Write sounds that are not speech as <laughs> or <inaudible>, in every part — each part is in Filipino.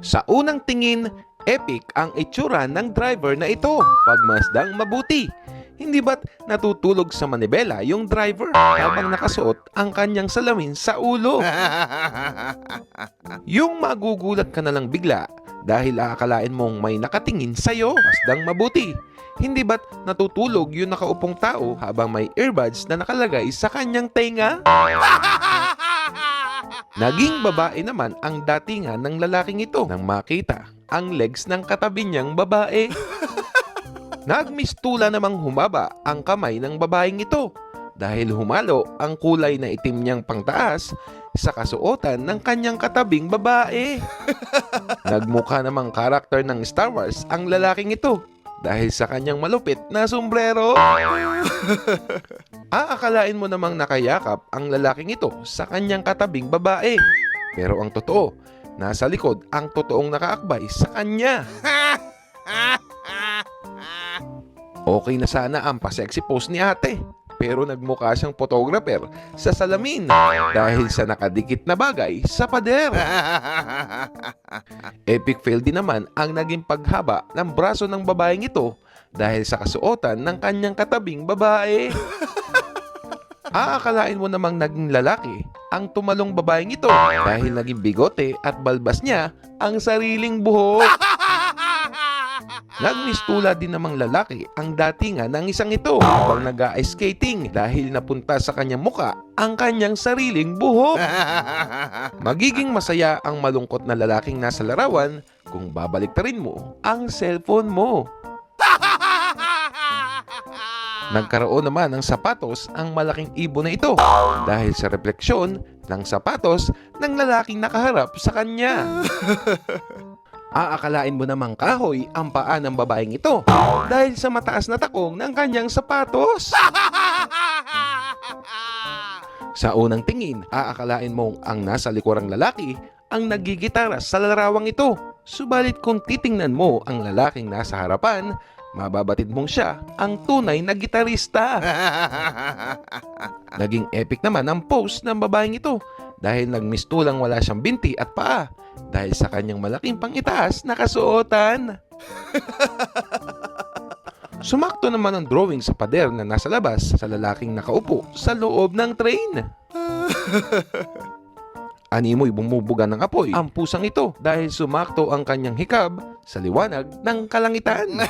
Sa unang tingin, epic ang itsura ng driver na ito. Pagmasdang mabuti. Hindi ba't natutulog sa manibela yung driver habang nakasuot ang kanyang salamin sa ulo? <laughs> Yung magugulat ka na lang bigla dahil aakalain mong may nakatingin sa'yo. Masdang mabuti. Hindi ba't natutulog yung nakaupong tao habang may earbuds na nakalagay sa kanyang tenga? <laughs> Naging babae naman ang datingan ng lalaking ito nang makita ang legs ng katabi niyang babae. <laughs> Nagmistula namang humaba ang kamay ng babaeng ito dahil humalo ang kulay na itim niyang pangtaas sa kasuotan ng kanyang katabing babae. <laughs> Nagmukha namang karakter ng Star Wars ang lalaking ito dahil sa kanyang malupit na sombrero. <laughs> Aakalain mo namang nakayakap ang lalaking ito sa kanyang katabing babae. Pero ang totoo, nasa likod ang totoong nakaakbay sa kanya. <laughs> Okay na sana ang pa-sexy pose ni ate. Pero nagmukha siyang photographer sa salamin dahil sa nakadikit na bagay sa pader. <laughs> Epic fail din naman ang naging paghaba ng braso ng babaeng ito dahil sa kasuotan ng kanyang katabing babae. <laughs> Aakalain mo namang naging lalaki ang tumalong babaeng ito dahil naging bigote at balbas niya ang sariling buhok. <laughs> Nagmistula din namang lalaki ang datingan ng isang ito habang nag-ice skating dahil napunta sa kanyang muka ang kanyang sariling buhok. <laughs> Magiging masaya ang malungkot na lalaking nasa larawan kung babaliktarin mo ang cellphone mo. Nagkaroon naman ng sapatos ang malaking ibon na ito dahil sa refleksyon ng sapatos ng lalaking nakaharap sa kanya. <laughs> Aakalain mo namang kahoy ang paa ng babaeng ito dahil sa mataas na takong ng kanyang sapatos. <laughs> Sa unang tingin, aakalain mong ang nasa likurang lalaki ang nagigitara sa larawang ito. Subalit kung titingnan mo ang lalaking nasa harapan, mababatid mong siya ang tunay na gitarista. <laughs> Naging epic naman ang pose ng babaeng ito dahil nagmistulang wala siyang binti at paa dahil sa kanyang malaking pangitaas na kasuotan. <laughs> Sumakto naman ang drawing sa pader na nasa labas sa lalaking nakaupo sa loob ng train. <laughs> Animoy bumubuga ng apoy ang pusang ito dahil sumakto ang kanyang hikab sa liwanag ng kalangitan. <laughs>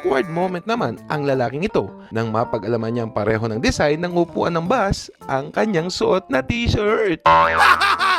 Awkward moment naman ang lalaking ito nang mapag-alaman niyang pareho ng design ng upuan ng bus ang kanyang suot na t-shirt. <laughs>